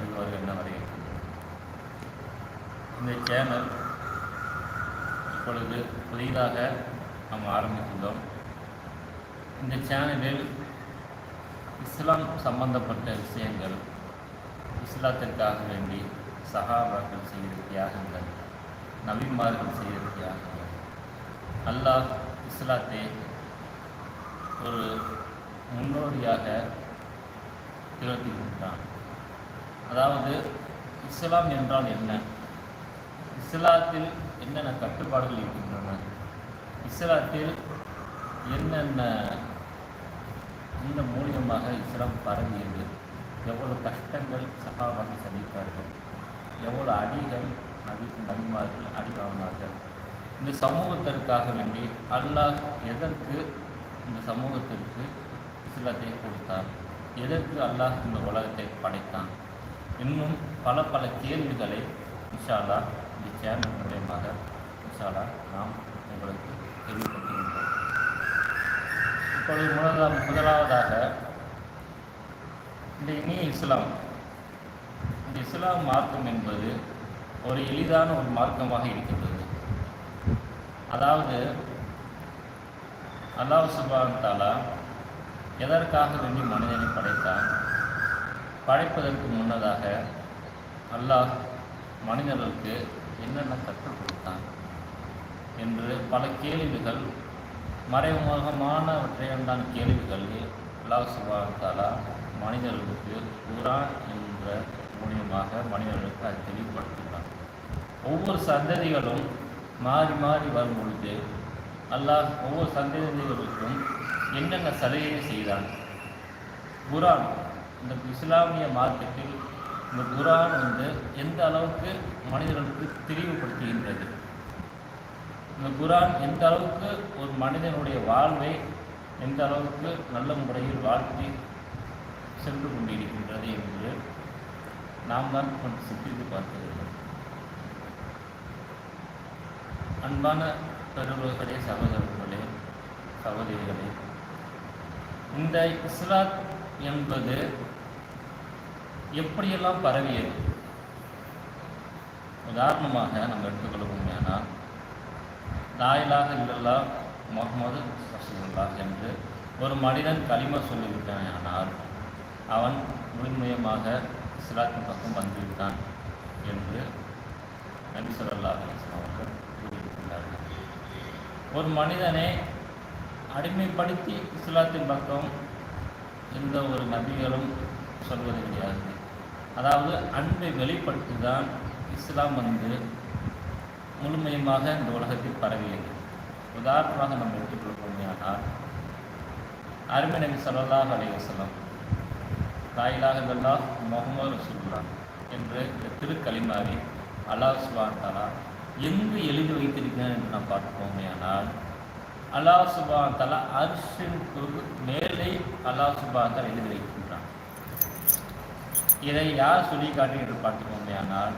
வருவார் என்ன வரையிருக்கின்றோம் இந்த சேனல் இப்பொழுது புதிதாக நாம் ஆரம்பித்துள்ளோம். இந்த சேனலில் இஸ்லாம் சம்பந்தப்பட்ட விஷயங்கள் இஸ்லாத்திற்காக வேண்டி சஹாபாக்கள் செய்த தியாகங்கள் நபிமார்கள் செய்த தியாகங்கள் அல்லாஹ் இஸ்லாத்தை ஒரு முன்னோடியாக திகழ்த்தி கொடுத்தான் அதாவது இஸ்லாம் என்றால் என்ன? இஸ்லாத்தில் என்னென்ன கட்டுப்பாடுகள் இருக்கின்றன? இஸ்லாத்தில் என்னென்ன இந்த மூலியமாக இஸ்லாம் பரவியது? எவ்வளவு கஷ்டங்கள் சகாபாக்கள் சந்தித்தார்கள்? எவ்வளவு அடிகள் நபி நபிமார்கள் அடிவாங்கினார்கள்? இந்த சமூகத்திற்காக வேண்டி அல்லாஹ் எதற்கு இந்த சமூகத்திற்கு இஸ்லாத்தை கொடுத்தார் எதற்கு அல்லாஹ் இந்த உலகத்தை படைத்தான்? இன்னும் பல பல கேள்விகளை இஷாலா இந்த சேனல் மூலயமாக இஷாலா நாம் உங்களுக்கு தெளிவுபடுத்துகின்றோம் இப்பொழுது முதலாம் முதலாவதாக இந்த இனிய இஸ்லாம். இந்த இஸ்லாம் மார்க்கம் என்பது ஒரு எளிதான ஒரு மார்க்கமாக இருக்கின்றது. அதாவது அல்லாஹ் சுபான் தாலா எதற்காக வேண்டி மனிதனை படைத்தான்? படைப்பதற்கு முன்னதாக அல்லாஹ் மனிதர்களுக்கு என்னென்ன கற்றுக் கொடுத்தான் என்று பல கேள்விகள் மறைமுகமானவற்றையுண்டான கேள்விகளில் அல்லாஹ் சுபாத்தாலா மனிதர்களுக்கு குரான் என்ற மூலியமாக மனிதர்களுக்கு அதை தெளிவுபடுத்துகிறான் ஒவ்வொரு சந்ததிகளும் மாறி மாறி வரும் பொழுது அல்லாஹ் ஒவ்வொரு சந்ததிகளுக்கும் என்னென்ன சலுகையை செய்தான்? குரான் இந்த இஸ்லாமிய மார்க்கெட்டில் இந்த குரான் வந்து எந்த அளவுக்கு மனிதர்களுக்கு தெளிவுபடுத்துகின்றது? இந்த குரான் எந்த அளவுக்கு ஒரு மனிதனுடைய வாழ்வை எந்த அளவுக்கு நல்ல முறையில் வாழ்த்தி சென்று கொண்டிருக்கின்றது என்று நாம் தான் கொஞ்சம் சித்தித்து பார்க்கிறோம் அன்பான பெருவர்களே சகோதரர்களே சகோதரிகளே இந்த இஸ்லாத் என்பது எப்படியெல்லாம் பரவியது? உதாரணமாக நம்ம எடுத்துக்கொள்வோமேனால் லாயிலாக இல்லல்லா முகமது ரசூலுல்லா என்று ஒரு மனிதன் களிமா சொல்லிவிட்டானால் அவன் முழுமையமாக சிலாத்தின் பக்கம் வந்துவிட்டான் என்று நபி சொல்லல்லா அவர்கள் கூறியிருக்கிறார்கள். ஒரு மனிதனை அடிமைப்படுத்தி இஸ்லாத்தின் பக்கம் எந்த ஒரு நபிகளும் சொல்வது கிடையாது. அதாவது அன்பை வெளிப்படுத்தி தான் இஸ்லாம் வந்து முழுமையுமாக இந்த உலகத்தில் பரவியது. உதாரணமாக நம்ம எடுத்துக்கொள்வோமையானால் அருமை நபி ஸல்லல்லாஹு அலைஹி தாயிலாக இல்லல்லா முகமது ரசூல்லா என்று இந்த திருக்கலிமாவை அல்லாஹ் சுபான் தாலா எங்கு எழுதி வைத்திருக்கிறேன் என்று நாம் பார்ப்போமேயானால் அல்லாஹ் சுபான் தலா அர்ஷின் மேலே அல்லாஹ் சுபான் தாலா எழுதி வைக்கின்றான். இதை யார் சொல்லி காட்டுகிறது பார்த்துக்கோமையானால்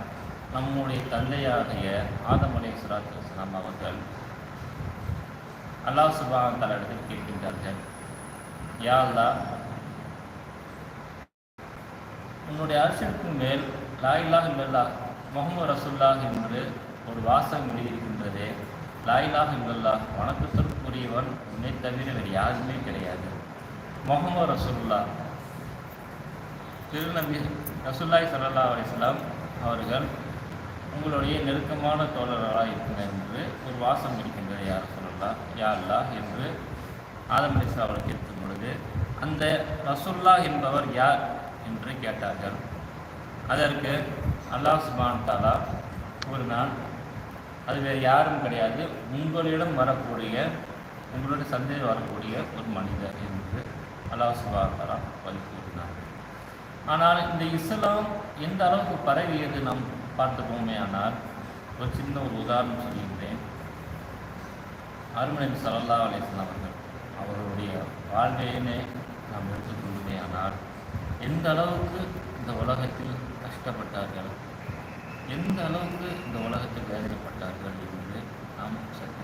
நம்முடைய தந்தையாகிய ஆதம் அலை சுராத் இஸ்லாம் அவர்கள் அல்லாஹ் சுபான் தல இடத்தில் கேட்கின்றார்கள். யா உன்னுடைய அரசிற்கு மேல் லாயிலாக இல்லல்லா முகமது ரசுல்லாஹ் என்று ஒரு வாசகம் எழுதியிருக்கின்றதே. லாயிலாக இல்லல்லா வணக்கத்திற்குரியவன் உன்னை தவிர வேறு யாருமே கிடையாது. முகமது ரசூல்லா திருநபி ரசூல்லாய் சல்லா அலிஸ்லாம் அவர்கள் உங்களுடைய நெருக்கமான தோழர்களாக இருக்கிறார் என்று ஒரு வாசம் இருக்கின்றது யார் சொல்லலா யார்லா என்று ஆதம் அலிஸ்லா அவர்கள் கேட்கும் பொழுது அந்த ரசுல்லா என்பவர் யார் என்று கேட்டார்கள். அதற்கு அல்லாஹ் சுபான் தாலா கூறினான் அது வேறு யாரும் கிடையாது. உங்களிடம் வரக்கூடிய உங்களுடைய சந்தேகம் வரக்கூடிய ஒரு மனிதர் என்று அல்லாஹ் சுபான் தாலா கூறினார் ஆனால் இந்த இஸ்லாம் எந்த அளவுக்கு பரவியது நாம் பார்த்துக்கோமே ஆனால் ஒரு சின்ன ஒரு உதாரணம் சொல்லியிருந்தேன். அருமநபி சல்லா அலிஸ்லாம் அவர்கள் அவருடைய வாழ்க்கையினை நாம் எடுத்துக்கொள்ளுமே ஆனால் எந்த அளவுக்கு இந்த உலகத்தில் கஷ்டப்பட்டார்கள் எந்த அளவுக்கு இந்த உலகத்தில் வேதனைப்பட்டார்கள் என்று நாம் சற்று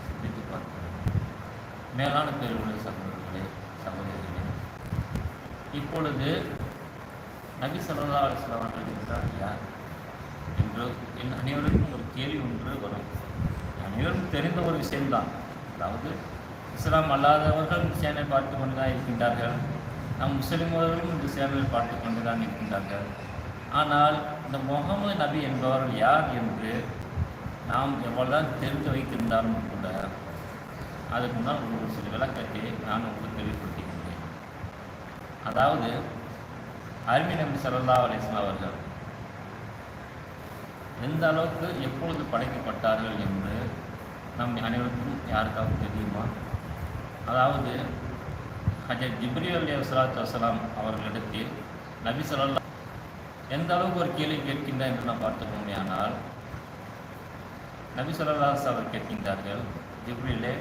மேலான பேருடைய சகோதரர்களே சகோதரிகளே இப்பொழுது நபி ஸல்லல்லாஹு அலைஹி அவர்கள் என்றால் யார் என்று என் அனைவருக்கும் ஒரு கேள்வி ஒன்று வரும். அனைவருக்கும் தெரிந்த ஒரு விஷயம்தான். அதாவது இஸ்லாம் அல்லாதவர்கள் இந்த பார்த்து கொண்டு தான் இருக்கின்றார்கள். நம் முஸ்லிம்களும் இந்த சேனலை பார்த்து கொண்டு தான் இருக்கின்றார்கள். ஆனால் இந்த முகமது நபி என்பவர்கள் யார் என்று நாம் எவ்வளவுதான் தெரிந்து வைத்திருந்தாலும் கூட அதுக்கு முன்னால் ஒரு சில விளக்கத்தை நான் உங்களுக்கு தெளிவுபடுத்துகின்றேன் அதாவது அருமை நம்பி சரல்லா அலைஹி அவர்கள் எந்த அளவுக்கு எப்பொழுது படைக்கப்பட்டார்கள் என்று நம் அனைவருக்கும் யாருக்காவது தெரியுமா? அதாவது ஹஜர் ஜிப்ரி அலி வசலாத்து வசலாம் அவர்களிடத்தில் நபி சொல்லா எந்த அளவுக்கு ஒரு கேள்வி கேட்கின்றார் என்று நாம் பார்த்துக்கோமையானால் நபி சொல்லா அவர் கேட்கின்றார்கள் ஜிப்ரிலே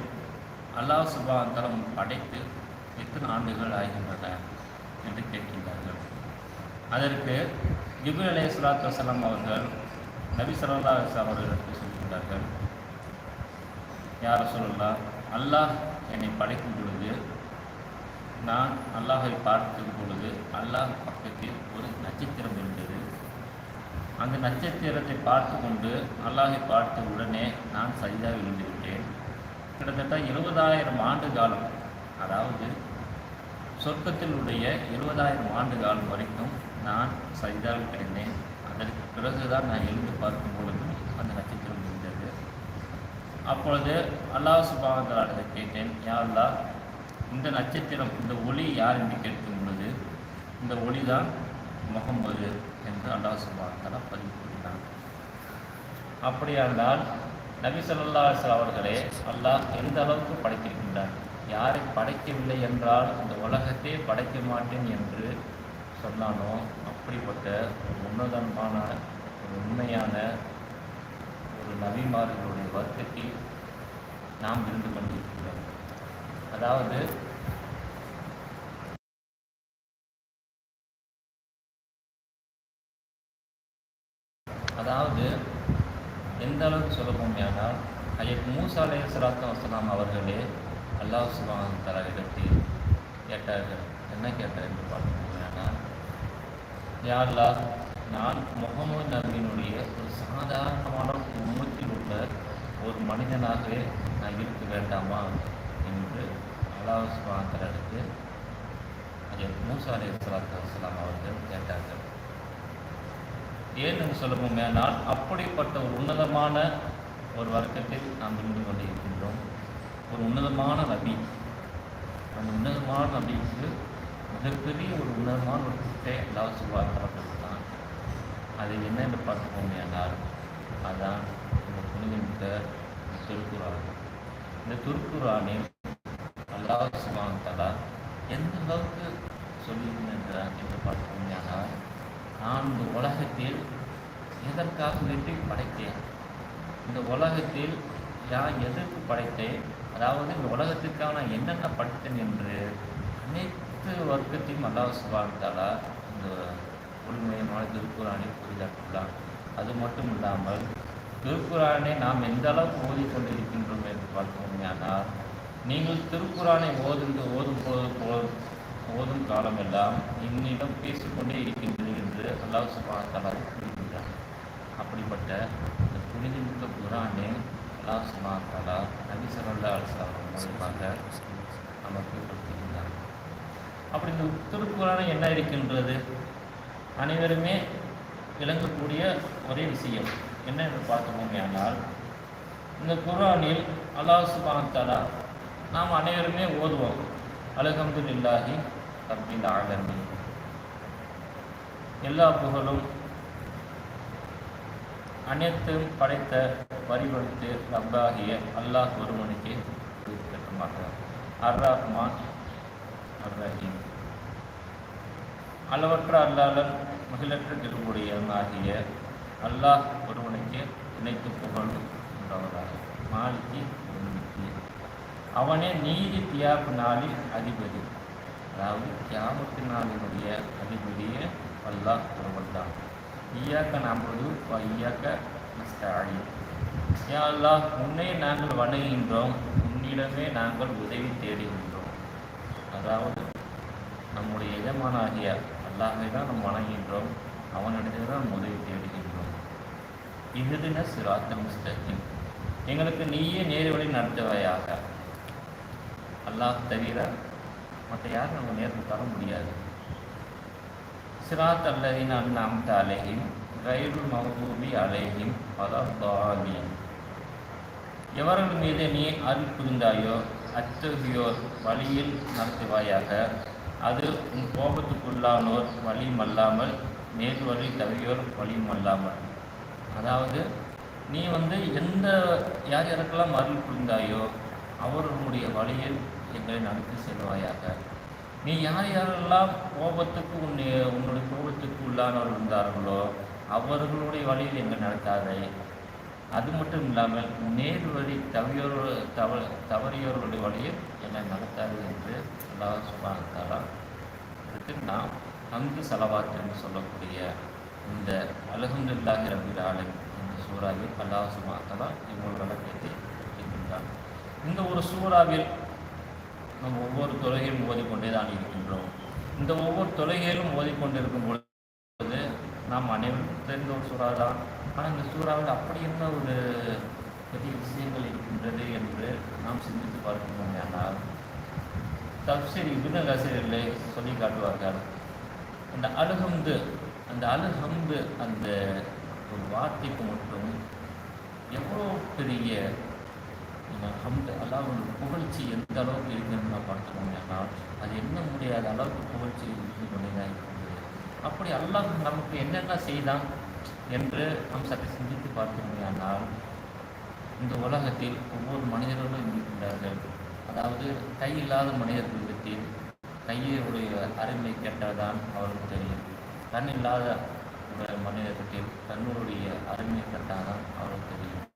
அல்லாஹ் சுபாந்தரம் படைத்து எத்தனை ஆண்டுகள் ஆகின்றன என்று கேட்கின்றார்கள். அதற்கு ஜிப்ரி அலே சுலாத் வசலாம் அவர்கள் நபி சொல்லா அவர்களுக்கு சொல்கின்றார்கள் யார் சொல்லலாம் அல்லாஹ் என்னை படைக்கும் பொழுது நான் அல்லாஹை பார்க்கும் பொழுது அல்லாஹ் பக்கத்தில் ஒரு நட்சத்திரம் இருந்தது. அந்த நட்சத்திரத்தை பார்த்து கொண்டு அல்லாஹை பார்த்த உடனே நான் சரிதாக விழுந்துவிட்டேன் கிட்டத்தட்ட எழுபதாயிரம் ஆண்டு காலம் அதாவது சொர்க்கத்தில் உடைய எழுபதாயிரம் ஆண்டு காலம் வரைக்கும் நான் சரிதாக கிடந்தேன் அதற்கு பிறகுதான் நான் எழுந்து பார்க்கும் பொழுது அந்த நட்சத்திரம் இருந்தது. அப்பொழுது அல்லாஹ் சுபாவந்தலாக கேட்டேன் யா இந்த நட்சத்திரம் இந்த ஒளி யார் என்று கேட்கும் பொழுது இந்த ஒளி தான் முகம்மது என்று அல்லாஹ் சுபாவந்தலா பதிவு கூறினார் அப்படியானால் நபி சொல்லா அவர்களே அல்லாஹ் எந்த அளவுக்கு படைத்திருக்கின்றார்? யாரை படைக்கவில்லை என்றால் இந்த உலகத்தை படைக்க மாட்டேன் என்று சொன்னானோ? அப்படிப்பட்ட ஒரு உன்னதமான ஒரு உண்மையான ஒரு நபிமார்களுடைய வர்க்கத்தில் நாம் இருந்து கொண்டிருக்கிறோம் அதாவது எந்த அளவுக்கு சொல்ல போமையானால் ஐயப் மூசா அலே சலாத்து வசலாம் அவர்களே அல்லாஹ் சுபான் தலா இடத்தில் கேட்டார்கள். என்ன கேட்டார் என்று பார்க்க யார்லா நான் முகமது நபியினுடைய ஒரு சாதாரணமான உண்மத்தில் உள்ள ஒரு மனிதனாகவே நான் இருக்க வேண்டாமா என்று அல்லாஹ் சுபாந்தரடுத்து ஐயர் மூசா அலி சலாத்து வசலாம் அவர்கள் கேட்டார்கள். ஏன் என்று அப்படிப்பட்ட ஒரு உன்னதமான ஒரு வர்க்கத்தில் நாம் இருந்து கொண்டிருக்கின்றோம். ஒரு உன்னதமான நபி. அந்த உன்னதமான நபிக்கு மிகப்பெரிய ஒரு உன்னதமான ஒரு திட்டை அல்லாஹ் சுபாத்தரம் அது என்ன என்று பார்த்துக்கோமேனால் அதான் இந்த புனிதமிக்க திருக்குறான் இந்த திருக்குறானில் அல்லாஹ் சுபான் தலா எந்த அளவுக்கு சொல்லியிருக்கின்றான் என்று பார்த்துக்கோமேனால் நான் இந்த உலகத்தில் எதற்காக வேண்டி படைத்தேன்? இந்த உலகத்தில் யார் எதற்கு படைத்தேன்? அதாவது இந்த உலகத்திற்காக நான் என்னென்ன படைத்தேன் என்று அனைத்து வர்க்கத்தையும் அல்லாஹ் சுபான்தாலா இந்த உண்மையமான திருக்குறானை புரிதாட்டுள்ளார் அது மட்டும் இல்லாமல் திருக்குறானை நாம் எந்த அளவுக்கு ஓதிக்கொண்டிருக்கின்றோம் என்று பார்த்தோம்னால் நீங்கள் திருக்குறானை ஓதுந்து ஓதும் போது போ- ஓதும் காலமெல்லாம் என்னிடம் பேசிக்கொண்டே இருக்கின்றீர்கள். என்று அல்லாஹ் சுபான்தாலா அப்படிப்பட்ட இந்த புனிதமிக்க குரானே அல்லாஹ் சுபாத்தலா நபி சரல்லா அலுவலாம் மூலமாக நமக்கு கொடுத்திருந்தார் அப்படி இந்த திருக்குறான என்ன இருக்கின்றது? அனைவருமே விளங்கக்கூடிய ஒரே விஷயம் என்ன என்று பார்த்துக்கோங்க ஆனால் இந்த குரானில் அல்லாஹ் சுப்ஹானஹு நாம் அனைவருமே ஓதுவோம். அல்ஹம்துலில்லாஹி ரப்பில் ஆலமீன். எல்லா புகழும் அனைத்தும் படைத்த வரிபடுத்து ரப்பாகிய அல்லாஹ் ஒருவனுக்கே கட்டுமாக அர் ரஹ்மான் அர் ரஹீம் அளவற்ற அல்லாளன் மகிழற்ற திருவுடையவனாகிய அல்லாஹ் ஒருவனுக்கே இணைத்து புகழ் உண்டவராக மாலிக்கு அவனே நீதி தியாப்பு நாளில் அதிபதி. அதாவது தியாமத்து நாளினுடைய அதிபதியை அல்லாஹ் ஒருவர்தான் ஈயாக்க நாம்பது ஐயாக்க நஸ்தாயி. யா அல்லாஹ் உன்னை நாங்கள் வணங்குகின்றோம். உன்னிடமே நாங்கள் உதவி தேடுகின்றோம். அதாவது நம்முடைய எஜமானாகிய அல்லாஹை தான் நாம் வணங்குகின்றோம். அவனிடத்தில் தான் உதவி தேடுகின்றோம். இஹுதின சிராத்த முஸ்தகிம். எங்களுக்கு நீயே நேர்வழி நடத்துவையாக. அல்லாஹ் தவிர மற்ற யாரும் நம்ம நேரில் தர முடியாது. சிராத் அல்லதின் அன்அம்த அலைஹிம் கைருல் மகபூபி அலைஹிம் பலதாலீன் எவர்கள் மீது நீ அருள் புரிந்தாயோ அத்தகையோர் வழியில் நடத்துவாயாக. அது உன் கோபத்துக்குள்ளானோர் வழியும் அல்லாமல் நேர் வழி தவியோர் வழியும் அல்லாமல் அதாவது நீ வந்து எந்த யார் யாருக்கெல்லாம் அருள் புரிந்தாயோ அவர்களுடைய வழியில் எங்களை நடத்தி செல்வாயாக. நீ யார் யாரெல்லாம் கோபத்துக்கு உன்னை உன்னுடைய கோபத்துக்கு உள்ளானவர் இருந்தார்களோ அவர்களுடைய வழியில் எங்கள் நடத்தாதே. அது மட்டும் இல்லாமல் நேர் வழி தவியோர் தவ தவறியோர்களுடைய வழியில் என்னை நடத்தாது என்று அல்லாஹ் சுபானத்தாலா இதுக்கு நாம் அங்கு செலவாத்து என்று சொல்லக்கூடிய இந்த அலகுந்துல்லாஹி ரபில் ஆலம் இந்த சூறாவில் அல்லாஹ் சுபானத்தாலா இவங்களோட விளக்கத்தை இருக்கின்றான் இந்த ஒரு சூறாவில் நம்ம ஒவ்வொரு தொழுகையும் ஓதிக்கொண்டே தான் இருக்கின்றோம். இந்த ஒவ்வொரு தொழுகையிலும் ஓதிக்கொண்டிருக்கும் பொழுது நாம் அனைவரும் தெரிந்த ஒரு சூறா தான் ஆனால் இந்த சூறாவில் அப்படி என்ன ஒரு பெரிய விஷயங்கள் இருக்கின்றது என்று நாம் சிந்தித்து பார்க்கிறோம் ஆனால் தப்சீர் இபுன கசீரிலே சொல்லி காட்டுவார்கள். அந்த அழுகந்து அந்த அழுகம்பு அந்த ஒரு வார்த்தைக்கு மட்டும் எவ்வளோ பெரிய ஹம்து அல்லாஹ் புகழ்ச்சி எந்த அளவுக்கு இருக்குன்னு நான் பார்த்துக்கோங்க ஆனால் அது என்ன முடியாத அளவுக்கு புகழ்ச்சி இருந்து கொண்டே இருக்குது இருக்கிறது அப்படி அல்லாஹ் நமக்கு என்னென்ன செய்தான் என்று நாம் சற்று சிந்தித்து பார்த்தோமே இந்த உலகத்தில் ஒவ்வொரு மனிதர்களும் இருக்கின்றார்கள் அதாவது கை இல்லாத மனிதர்களிடத்தில் கையுடைய அருமை கேட்டால்தான் அவருக்கு தெரியும். கண் இல்லாத ஒரு மனிதர்களிடத்தில் கண்ணுடைய அருமை கேட்டால்தான் அவருக்கு தெரியும்.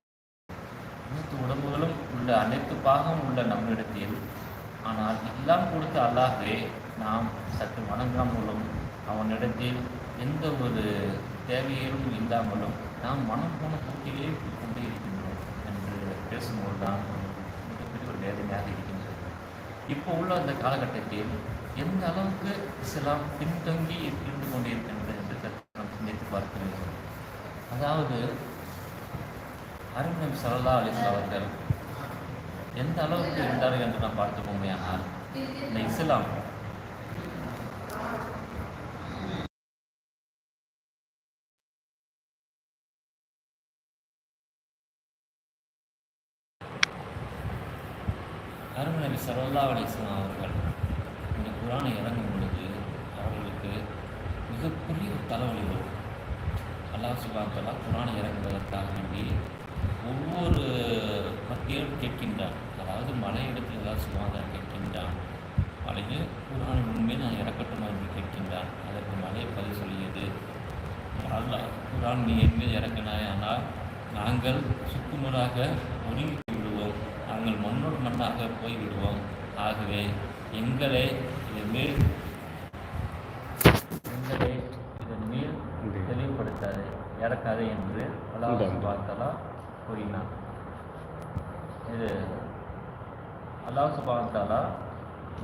அனைத்து உடம்புகளும் உள்ள அனைத்து பாகம் உள்ள நம்மிடத்தில். ஆனால் எல்லாம் கொடுத்த அல்லாஹே நாம் சற்று வணங்காமலும் அவனிடத்தில் எந்த ஒரு தேவையிலும் இல்லாமலும் நாம் மனம் போன போக்கிலே கொண்டே இருக்கின்றோம் என்று பேசும்போது தான் மிகப்பெரிய ஒரு வேதனையாக இருக்கின்றது. இப்போ உள்ள அந்த காலகட்டத்தில் எந்த அளவுக்கு இஸ்லாம் பின்தங்கி இருந்து கொண்டிருக்கின்றது என்று நாம் சிந்தித்து பார்க்கிறேன் அதாவது அருண் சரலா அலிஸ் அவர்கள் எந்த அளவுக்கு இருந்தார்கள் என்று நாம் பார்த்து போமையானால் இந்த இஸ்லாம். அருண் நபி சல்லா அவர்கள் இந்த குரானை இறங்கும் பொழுது அவர்களுக்கு மிகப்பெரிய ஒரு தலைவலி வரும் அல்லாஹ் சுபாத்தலா குரானை இறங்குவதற்காக வேண்டி ஒவ்வொரு பக்தியும் கேட்கின்றான் அதாவது மலை இடத்தில் அல்லாஹ் சுபாதம் கேட்கின்றான் மலையில் குரான் உண்மையை நான் இறக்கட்டுமா என்று கேட்கின்றான் அதற்கு மலையை பதில் சொல்லியது அல்லாஹ் குரான் நீ என் மீது இறக்கினாய் ஆனால் நாங்கள் சுக்குநூறாக ஒதுங்கி விடுவோம் நாங்கள் மண்ணோடு மண்ணாக போய் விடுவோம் ஆகவே எங்களை இதன் மேல் எங்களை இதன் மேல் தெளிவுபடுத்தாது. இறக்காது என்று அல்லாஹ் சுபாத்தலா கூறினான். இது அல்லாஹ் சுபாத்தாலா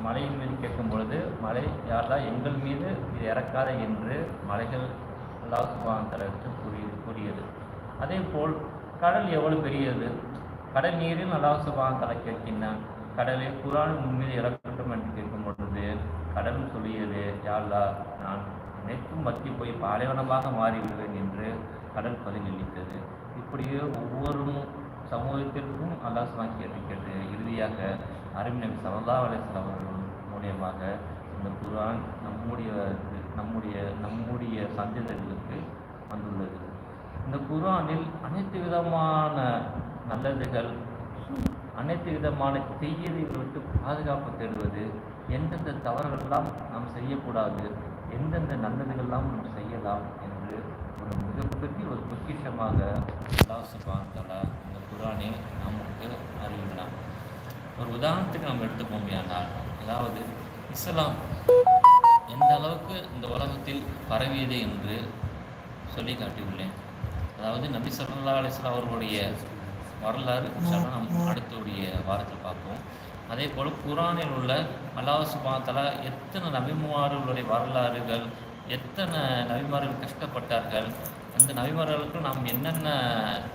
மலையின் மீது கேட்கும் பொழுது மலை யாரெல்லாம் எங்கள் மீது இது இறக்காத என்று மலைகள் அல்லாஹ் சுபாந்தலத்து கூறி கூறியது. அதே போல் கடல் எவ்வளவு பெரியது? கடல் நீரில் அல்லாஹ் சுபாந்தலை கேட்கின்றான். கடலில் குரான் உண்மையில் இறக்கட்டும் என்று கேட்கும் பொழுது கடல் சொல்லியது யாழ்லா? நான் அனைத்தும் மத்தி போய் பாலைவனமாக மாறிவிடுவேன் என்று கடல் பதிலளித்தது. இப்படியே ஒவ்வொரு சமூகத்திற்கும் அல்லாஹ் சுபான் கேட்டு கேட்டு இறுதியாக அருமைநபி சல்லா அலிஸ்லாம் அவர்கள் மூலியமாக இந்த குரான் நம்முடைய நம்முடைய நம்முடைய சந்ததிகளுக்கு வந்துள்ளது. இந்த குரானில் அனைத்து விதமான நல்லதுகள் அனைத்து விதமான தீயதை விட்டு பாதுகாப்பு தேடுவது எந்தெந்த தவறுகள்லாம் நாம் செய்யக்கூடாது எந்தெந்த நல்லதுகள்லாம் நாம் செய்யலாம் என்று ஒரு மிகப்பெரிய ஒரு பொக்கிஷமாக அல்லாஹ் இந்த குரானை நமக்கு அறிவினார் ஒரு உதாரணத்துக்கு நம்ம எடுத்துக்கோமையானால் அதாவது இஸ்லாம் எந்த அளவுக்கு இந்த உலகத்தில் பரவியது என்று சொல்லி காட்டியுள்ளேன். அதாவது நபி ஸல்லல்லாஹு அலைஹி அவர்களுடைய வரலாறு இன்ஷால்லா நாம் அடுத்துடைய வாரத்தில் பார்ப்போம். அதே போல் குரானில் உள்ள அல்லாஹ் சுப்ஹானஹு எத்தனை நபிமார்களுடைய வரலாறுகள் எத்தனை நபிமார்கள் கஷ்டப்பட்டார்கள் அந்த நபிமார்களுக்கு நாம் என்னென்ன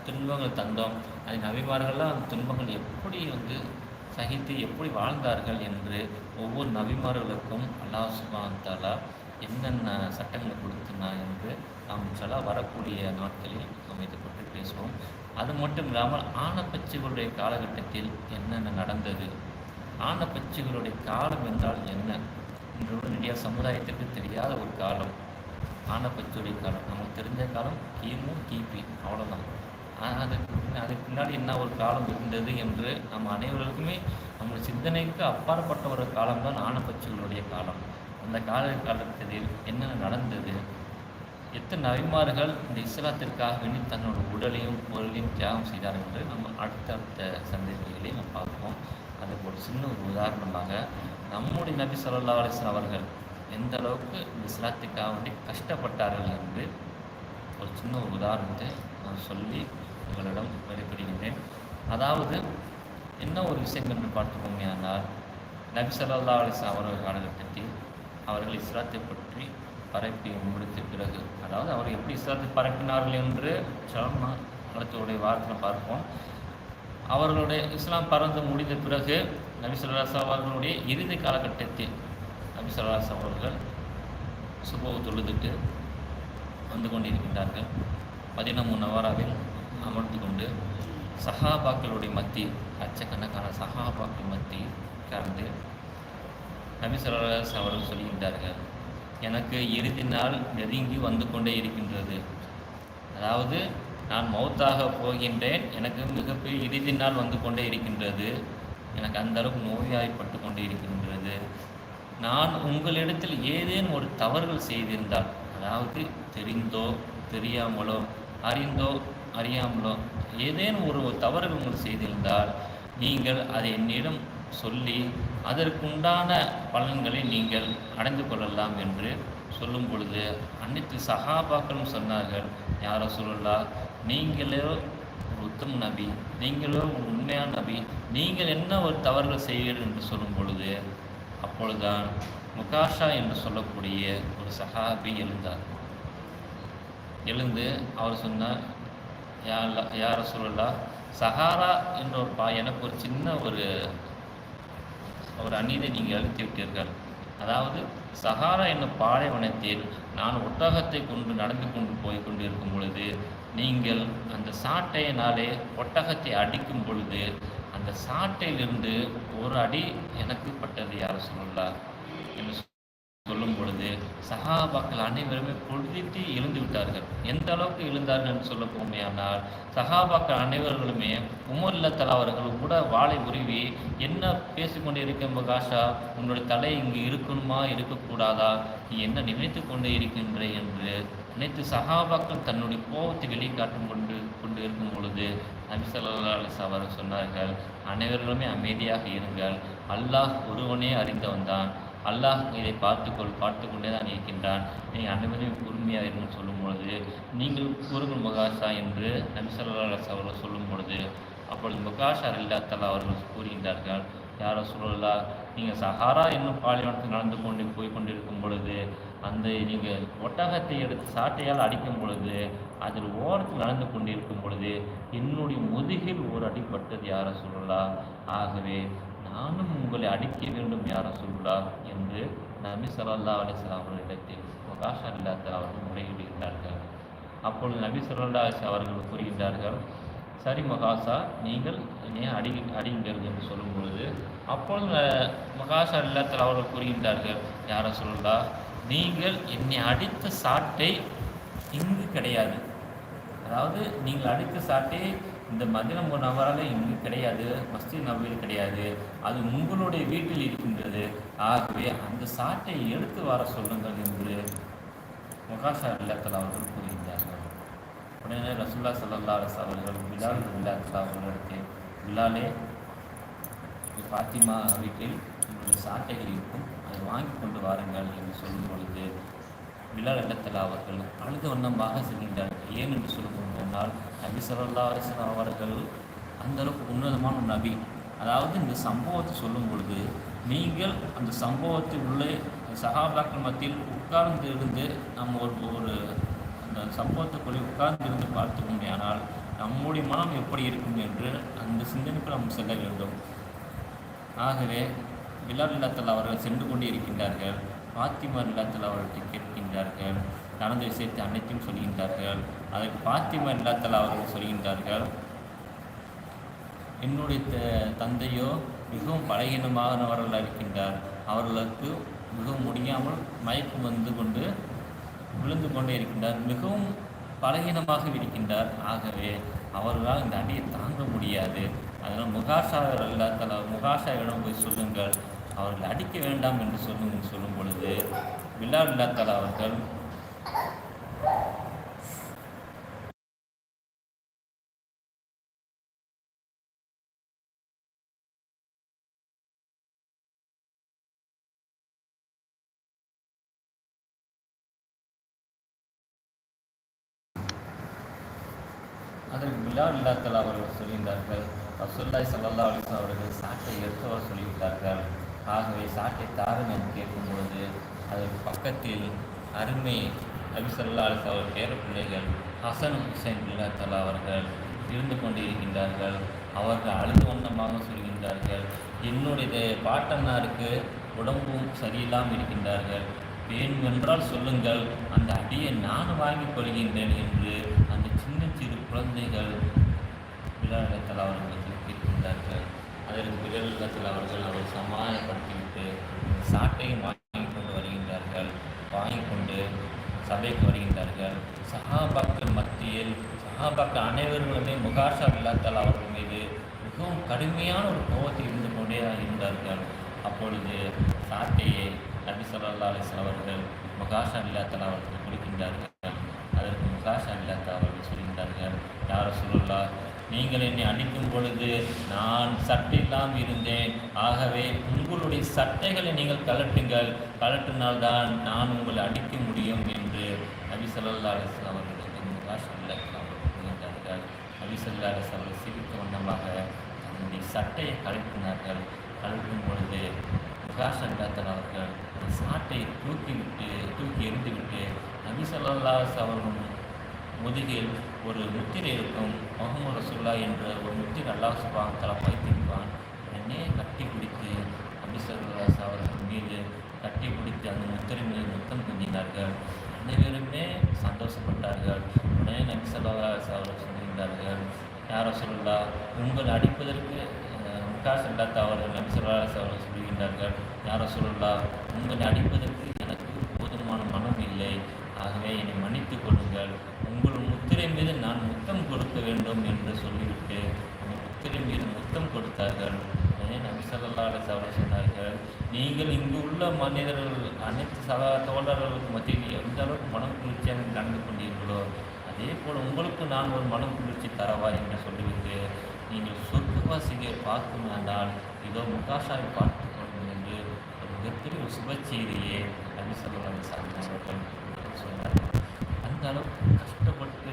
துன்பங்கள் தந்தோம் அது நபிமார்கள்லாம் அந்த துன்பங்கள் எப்படி வந்து சகித்து எப்படி வாழ்ந்தார்கள் என்று ஒவ்வொரு நபிமார்களுக்கும் அல்லாஹ் சுபாத்தாலா என்னென்ன சட்டங்களை கொடுத்துனா என்று நாம் சொல்ல வரக்கூடிய நாட்களில் அமைத்து கொண்டு பேசுவோம். அது மட்டும் இல்லாமல் ஆணப்பச்சிகளுடைய காலகட்டத்தில் என்னென்ன நடந்தது? ஆணப்பச்சிகளுடைய காலம் என்றால் என்ன? இன்று இந்தியா சமுதாயத்துக்கு தெரியாத ஒரு காலம். ஆணப்பச்சியுடைய காலம். நமக்கு தெரிஞ்ச காலம் கிமு கிபி. அவ்வளோதான் ஆனால் அதுக்கு அதுக்கு பின்னாடி என்ன ஒரு காலம் இருந்தது என்று நம்ம அனைவருக்குமே நம்ம சிந்தனைக்கு அப்பாற்பட்ட ஒரு காலம்தான் ஆணப்பச்சிகளுடைய காலம். அந்த கால காலத்தில் என்னென்ன நடந்தது? எத்தனை நபிமார்கள் இந்த இஸ்லாத்திற்காக வேண்டி தன்னோட உடலையும் பொருளையும் தியாகம் செய்தார் என்று நம்ம அடுத்தடுத்த சந்தேகங்களையும் நம்ம பார்ப்போம். அதுக்கு ஒரு சின்ன ஒரு உதாரணமாக நம்முடைய நபி சொல்லா அலைஹி அவர்கள் எந்த அளவுக்கு இந்த இஸ்லாத்துக்காக வேண்டி கஷ்டப்பட்டார்கள் என்று ஒரு சின்ன ஒரு உதாரணத்தை நான் சொல்லி உங்களிடம் வெளிப்படுகின்றேன். அதாவது என்ன ஒரு விஷயம் என்று பார்த்துக்கோமையானால் நபி சொல்லா அலைஹி அவர்கள் காலகட்டத்தில் அவர்கள் இஸ்லாத்தை பற்றி பரப்பி முடித்த பிறகு அதாவது அவர் எப்படி இஸ்லாத்தை பரப்பினார்கள் என்று ஷர்மா அடுத்தவுடைய வாரத்தில் பார்ப்போம். அவர்களுடைய இஸ்லாம் பறந்து முடிந்த பிறகு நபி அவர்களுடைய இறுதி காலகட்டத்தில் நபி அவர்கள் சுபோவை தொழுதுட்டு வந்து கொண்டிருக்கின்றார்கள். பதினமு நவராவில் அமர்ந்து கொண்டு சஹாபாக்களுடைய மத்தி லட்சக்கணக்கான சஹாபாக்கள் மத்தி கலந்து நபி அவர்கள் சொல்கின்றார்கள் எனக்கு இறுதி நாள் நெருங்கி வந்து கொண்டே இருக்கின்றது. அதாவது நான் மௌத்தாக போகின்றேன் எனக்கு மிகப்பெரிய இறுதி நாள் வந்து கொண்டே இருக்கின்றது. எனக்கு அந்த அளவுக்கு நோயாய்ப்பட்டு கொண்டே இருக்கின்றது. நான் உங்களிடத்தில் ஏதேனும் ஒரு தவறுகள் செய்திருந்தால் அதாவது தெரிந்தோ தெரியாமலோ அறிந்தோ அறியாமலோ ஏதேனும் ஒரு தவறுகள் உங்கள் செய்திருந்தால் நீங்கள் அதை என்னிடம் சொல்லி அதற்குண்டான பலன்களை நீங்கள் அடைந்து கொள்ளலாம் என்று சொல்லும் பொழுது அனைத்து சகாபாக்களும் சொன்னார்கள் யாரோ சொல்லலா நீங்களே ஒரு உத்தம நபி நீங்களோ ஒரு உண்மையான நபி நீங்கள் என்ன ஒரு தவறுகள் செய்கிறீர்கள் என்று சொல்லும் பொழுது அப்பொழுதுதான் முகாஷா என்று சொல்லக்கூடிய ஒரு சஹாபி எழுந்தார். எழுந்து அவர் சொன்னார் யார் யார சொல்லலா சஹாரா என்ற ஒரு பா எனக்கு ஒரு சின்ன ஒரு ஒரு அநீதை நீங்கள் அழித்துவிட்டீர்கள் அதாவது சஹாரா என்னும் பாலைவனத்தில் நான் ஒட்டகத்தை கொண்டு நடந்து கொண்டு போய் கொண்டிருக்கும் பொழுது நீங்கள் அந்த சாட்டையினாலே ஒட்டகத்தை அடிக்கும் பொழுது அந்த சாட்டையிலிருந்து ஒரு அடி எனக்கு பட்டது யார் சொல்லலாம் சொல்லும் பொழுது சஹாபாக்கள் அனைவருமே பொழுதிட்டு எழுந்து விட்டார்கள். எந்த அளவுக்கு எழுந்தார்கள் என்று சொல்ல போமையானால் சஹாபாக்கள் அனைவர்களுமே உமர் இல்லத்தலா அவர்கள் கூட வாளை உருவி என்ன பேசிக்கொண்டு இருக்க காஷா உன்னுடைய தலை இங்கு இருக்கணுமா இருக்கக்கூடாதா? நீ என்ன நினைத்து கொண்டு இருக்கின்ற? என்று அனைத்து சஹாபாக்கள் தன்னுடைய கோபத்தை வெளிக்காட்டும் கொண்டு கொண்டு இருக்கும் பொழுது நபி ஸல்லல்லாஹு அவர்கள் சொன்னார்கள் அனைவர்களுமே அமைதியாக இருங்கள். அல்லாஹ் ஒருவனே அறிந்தவன் தான் அல்லாஹ் இதை பார்த்துக்கொள் பார்த்து கொண்டே தான் இருக்கின்றான். நீ அனைவரையும் பொறுமையாக இருன்னு சொல்லும் பொழுது நீங்கள் கூறுங்கள் முகாஷா என்று நபிசல்லாஸ் அவர்கள் சொல்லும் பொழுது அப்பொழுது முகாஷா தலா அவர்கள் கூறுகின்றார்கள் யாரோ சொல்லலா நீங்கள் சஹாரா என்னும் பாலைவனத்தில் நடந்து கொண்டு போய் கொண்டிருக்கும் பொழுது அந்த நீங்கள் ஒட்டகத்தை எடுத்து சாட்டையால் அடிக்கும் பொழுது அதில் ஓரத்தில் நடந்து கொண்டிருக்கும் பொழுது என்னுடைய முதுகில் ஒரு அடிப்பட்டது யாரோ சொல்லலாம் ஆகவே நானும் உங்களை அடிக்க வேண்டும் யார சொல்லா என்று நபி ஸல்லல்லாஹு அலைஹி அவர்களிடத்தில் முகாஷா இல்லாத அவர்கள் முறையிடுகிறார்கள் அப்பொழுது நபி ஸல்லல்லாஹு அவர்கள் கூறுகின்றார்கள் சரி மகாசா நீங்கள் என்னை அடி அடிங்கள் என்று சொல்லும் பொழுது அப்பொழுது மகாசா இல்லத்தில் அவர்கள் கூறுகின்றார்கள் யார சொல்லா நீங்கள் என்னை அடித்த சாட்டை இங்கு கிடையாது. அதாவது நீங்கள் அடித்த சாட்டை இந்த மதினம் நவரால இங்கு கிடையாது மஸ்தி நபையில் கிடையாது அது உங்களுடைய வீட்டில் இருக்கின்றது. ஆகவே அந்த சாட்டை எடுத்து வர சொல்லுங்கள் என்று முகாஷா இல்லத்தில் அவர்கள் கூறுகின்றார்கள் உடனே ரசுல்லா சல்லா அலிஸ் அவர்கள் பிலால் இல்லத்தில் அவர்களுக்கு பிலாலே பாத்திமா வீட்டில் உங்களுடைய சாட்டைகள் இருக்கும் அதை வாங்கி கொண்டு வாருங்கள் என்று சொல்லும் பொழுது பிலால் இடத்தில் அவர்கள் அழுத வண்ணமாக செல்கின்றார்கள் ஏன் என்று சொல்லும் சொன்னால் நபி ஸல்லல்லாஹு அலைஹி அவர்கள் அந்த அளவுக்கு உன்னதமான ஒரு நபி. அதாவது இந்த சம்பவத்தை சொல்லும் பொழுது நீங்கள் அந்த சம்பவத்தில் உள்ள சகாபாக்கள் மத்தியில் உட்கார்ந்து இருந்து நம்ம ஒரு ஒரு அந்த சம்பவத்துக்குள்ளே உட்கார்ந்து இருந்து பார்த்து ஆனால் நம்முடைய மனம் எப்படி இருக்கும் என்று அந்த சிந்தனைக்கு நாம் செல்ல வேண்டும். ஆகவே பிலால் இல்லத்தில் அவர்கள் சென்று கொண்டே இருக்கின்றார்கள். பாத்திமா இல்லத்தில் அவர்கள் கேட்கின்றார்கள். நடந்த விஷயத்தை அனைத்தையும் சொல்கின்றார்கள். அதற்கு பாத்திமா இல்லாத்தல் அவர்கள் சொல்கின்றார்கள் என்னுடைய த- தந்தையோ மிகவும் பலகீனமானவர்களாக இருக்கின்றார். அவர்களுக்கு மிகவும் முடியாமல் மயக்கம் வந்து கொண்டு விழுந்து கொண்டே இருக்கின்றார். மிகவும் பலகீனமாக இருக்கின்றார். ஆகவே அவர்களால் இந்த அடியை தாங்க முடியாது. அதனால் முகாஷாவர் இல்லாதல முகாஷாவிடம் போய் சொல்லுங்கள். அவர்கள் அடிக்க வேண்டாம் என்று சொல்லுங்கள் சொல்லும் பொழுது விழா இல்லாத்தல அவர்கள் அதற்கு பிலால் இல்லாத்தல் அவர்கள் சொல்லியிருந்தார்கள். ரசூல்லாய் சல்லல்லா அலிஸ்லாம் அவர்கள் சாட்டை எடுத்தவர் சொல்லிவிட்டார்கள். ஆகவே சாட்டை தாரும் என்று கேட்கும்பொழுது அதற்கு பக்கத்தில் அருமை அபிசல்லா அலிஸ் அவர் பேர பிள்ளைகள் ஹசன் ஹுசைன் இல்லாத்தலா அவர்கள் இருந்து கொண்டிருக்கின்றார்கள். அவர்கள் அழுது வண்ணமாக சொல்கின்றார்கள். என்னுடைய பாட்டனாருக்கு உடம்பும் சரியில்லாமல் இருக்கின்றார்கள். வேண்டுமென்றால் சொல்லுங்கள். அந்த அடியை நான் வாங்கிக் கொள்கின்றேன் என்று குழந்தைகள் விழாவிடத்தில் அவர்களுக்கு கேட்கின்றார்கள் அதற்கு விரலிடத்தில் அவர்கள் அவரை சமாதானப்படுத்திவிட்டு சாட்டையும் வாங்கி கொண்டு வருகின்றார்கள். வாங்கி கொண்டு சபைக்கு வருகின்றார்கள். சகாபாக்கள் மத்தியில் சஹாபாக்கள் அனைவர்களுமே முகாஷா இல்லாத்தால் அவர்கள் மீது மிகவும் கடுமையான ஒரு கோபத்தில் இருந்து கொண்டே இருந்தார்கள் அப்பொழுது சாட்டையை நபி சொல்லா அலிஸ்லாம் அவர்கள் முகாஷா இல்லாத்தால் அவர்கள் கொடுக்கின்றார்கள். அதற்கு முகாஷா இல்லாத அவர்கள் யார் நீங்கள் என்னை அடிக்கும் பொழுது நான் சட்டை இல்லாமல் இருந்தேன். ஆகவே உங்களுடைய சட்டைகளை நீங்கள் கலட்டுங்கள் கலட்டினால்தான் நான் உங்களை அடிக்க முடியும் என்று நபி அரசு அலிஸ்லாம் அவர்கள் முகாஷா அவர்கள் சிரித்த வண்ணமாக தன்னுடைய சட்டையை கலட்டினார்கள் கழட்டும் பொழுது முகாஷா இல்லாத அவர்கள் அந்த சாட்டை தூக்கிவிட்டு தூக்கி எறிந்துவிட்டு நபி சொல்லா அவர்கள் முதுகில் ஒரு முத்திரை இருக்கும். முகமது ரசுல்லா என்ற ஒரு முத்திரை அல்லாஹ் சுபாங்கத்தலா வைத்திருப்பான் உடனே கட்டி பிடித்து அபிசல்லாஸ் அவர்கள் மீது கட்டி பிடித்து அந்த முத்திரை மீது முத்தம் குந்தினார்கள் அனைவருமே சந்தோஷப்பட்டார்கள். உடனே நபிசல்லாஸ் அவர்கள் சொல்லியிருந்தார்கள் யார் ரசூலுல்லா உங்கள் அடிப்பதற்கு அஹ், இல்லாத அவர்கள் நபிசல்லாஸ் அவர்கள் சொல்கின்றார்கள் யார் ரசூலுல்லா உங்களை அடிப்பதற்கு எனக்கு போதுமான மனம் இல்லை. ஆகவே என்னை மன்னித்து கொள்ளுங்கள். புத்திரின் மீது நான் முத்தம் கொடுக்க வேண்டும் என்று சொல்லிவிட்டு அந்த முத்திரை மீது முத்தம் கொடுத்தார்கள். உடனே நபி சொன்னார்கள் நீங்கள் இங்கு உள்ள மனிதர்கள் அனைத்து சக தோழர்களுக்கு மத்தியில் எந்த அளவுக்கு மனம் குளிர்ச்சியாக நடந்து கொண்டீர்களோ அதே போல் உங்களுக்கு நான் ஒரு மனம் குளிர்ச்சி தரவா? என்று சொல்லிவிட்டு நீங்கள் சொர்க்கவாசிகளை பார்க்கும் என்றால் இதோ முகாஷாவை பார்த்து கொள்ளும் என்று ஒரு மிகப்பெரிய சுப செய்தியை நபி ஸல்லல்லாஹு அலைஹி வஸல்லம் அவர்கள் சொன்னார்கள் அந்த அளவுக்கு கஷ்டப்பட்டு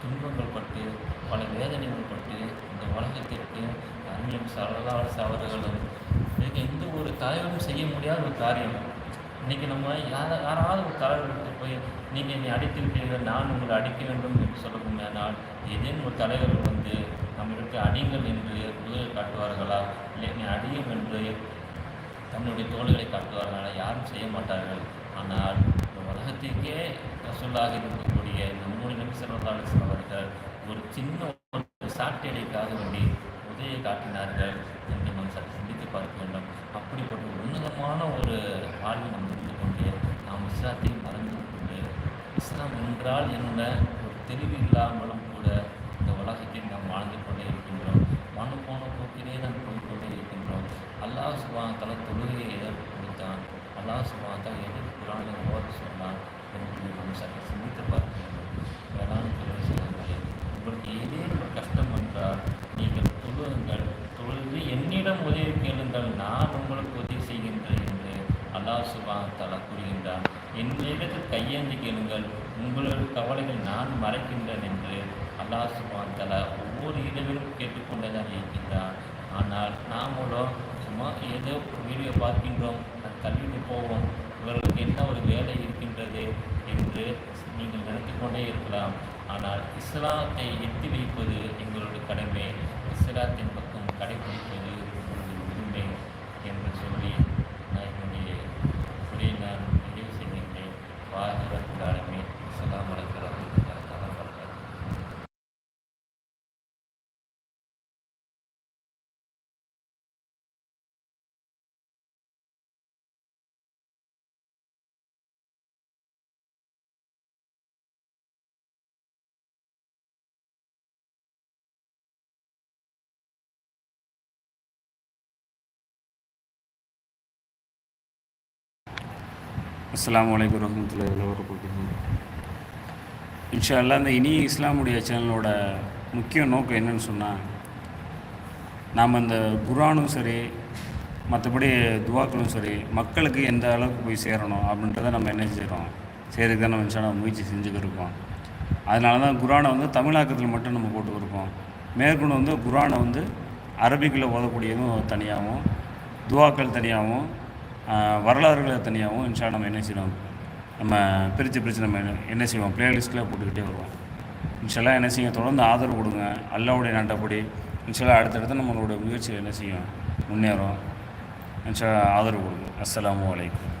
துன்பங்கள் பட்டு பல வேதனைகள் பட்டு இந்த உலகத்திற்கு அறிஞர் சரதாரசு அவர்களும் இதுக்கு எந்த தலைவரும் செய்ய முடியாத ஒரு காரியம். இன்னைக்கு நம்ம யாரை யாராவது ஒரு தலைவர்கிட்ட போய் நீங்கள் என்னை அடித்து விட்டீர்கள் நான் உங்களை அடிக்க வேண்டும் என்று சொல்லக்கூடியனால் ஏதேனும் ஒரு தலைவர் வந்து நம்மளுக்கு அடிங்கள் என்று முதலில் காட்டுவார்களா? இல்லை என்னை அடியும் என்று தன்னுடைய தோள்களை காட்டுவார்களா? யாரும் செய்ய மாட்டார்கள். ஆனால் இந்த உலகத்திற்கே ரசூலாக இருக்கக்கூடிய நம்முடைய நபி ஸல்லல்லாஹு அவர்கள் ஒரு சின்ன ஒரு சாட்டியடைக்காக வேண்டி உதவியை காட்டினார்கள் என்று நாம் சற்று சிந்தித்து பார்க்க வேண்டும் அப்படிப்பட்ட ஒரு உன்னதமான ஒரு வாழ்வை நாம் இருந்து கொண்டு நாம் இஸ்லாத்தையும் மறந்து கொண்டு இஸ்லாம் என்றால் என்ன? ஒரு தெளிவு இல்லாமலும் கூட இந்த உலகத்தில் நாம் வாழ்ந்து கொண்டே இருக்கின்றோம். மனம் போன போக்கிலே நாம் போய்கொண்டே இருக்கின்றோம். அல்லாஹ் சுபான் தொழுகையை எதற்கு கொடுத்தான் அல்லாஹ் சுபாத்தால் எதற்கு குரானை ஓத சொன்னான் என்று நாம் சற்று சிந்தித்து பார்க்க வேண்டும். வேளாண் தொழில் செய்யுங்கள் உங்களுக்கு ஏதேனும் ஒரு கஷ்டம் என்றால் நீங்கள் தொழுங்கள். தொழுது என்னிடம் உதவி கேளுங்கள். நான் உங்களுக்கு உதவி செய்கின்றேன் என்று அல்லாஹ் சுபான் தலா கூறுகின்றான். என்னிடத்தில் கையேந்தி கேளுங்கள். உங்களோட கவலைகள் நான் மறைக்கின்றேன் என்று அல்லாஹ் சுபான் தலா ஒவ்வொரு இரவிலும் கேட்டுக்கொண்டுதான் இருக்கின்றான். ஆனால் நாமளும் சும்மா ஏதோ வீடியோ பார்க்கின்றோம் அது தள்ளிட்டு போவோம் இவர்களுக்கு என்ன ஒரு வேலை இருக்கின்றது என்று நீங்கள் நினைத்து கொண்டே இருக்கலாம். ஆனால் இஸ்லாத்தை எட்டி வைப்பது எங்களுடைய கடமை. இஸ்லாத்தின் பக்கம் கடைபிடிப்பது உங்களுடைய உரிமை என்று சொல்லி நான் என்னுடைய உரையை நான் நிறைவு செய்கின்றேன் வாஜிபத்தாலுமே இஸ்லாம் வளர்க்கிறது அஸ்லாம் அலைக்கும் வரமத்துல்லாஹி வரக்கூடிய இன்ஷா அல்லாஹ் இந்த இனி இஸ்லாமுடைய சேனலோட முக்கிய நோக்கம் என்னன்னு சொன்னால் நாம் இந்த குரானும் சரி மற்றபடி துவாக்களும் சரி மக்களுக்கு எந்த அளவுக்கு போய் சேரணும் அப்படின்றத நம்ம என்ன செய்கிறோம் செய்கிறதுக்கு தான் நம்ம இன்ஷா முயற்சி செஞ்சுக்கிருக்கோம் அதனால தான் குரானை வந்து தமிழாக்கத்தில் மட்டும் நம்ம போட்டுக்கிருக்கோம் மேற்கொண்டு வந்து குரானை வந்து அரபிக்கில் ஓதக்கூடியதும் தனியாகவும் துவாக்கள் தனியாகவும் வரலாறுகளை தனியாகவும் இன்ஷா நம்ம என்ன செய்யணும்? நம்ம பிரித்து பிரித்து நம்ம என்ன- செய்வோம்? ப்ளேலிஸ்ட்டில் போட்டுக்கிட்டே வருவோம். இன்ஷால்லா என்ன செய்யும் தொடர்ந்து ஆதரவு கொடுங்க. அல்லாவுடைய நாட்டப்படி. இன்ஷால்லா அடுத்தடுத்து நம்மளோட முயற்சியில் என்ன செய்யும்? முன்னேறும். இன்ஷா ஆதரவு கொடுங்க. அஸ்ஸலாமு வலைக்கம்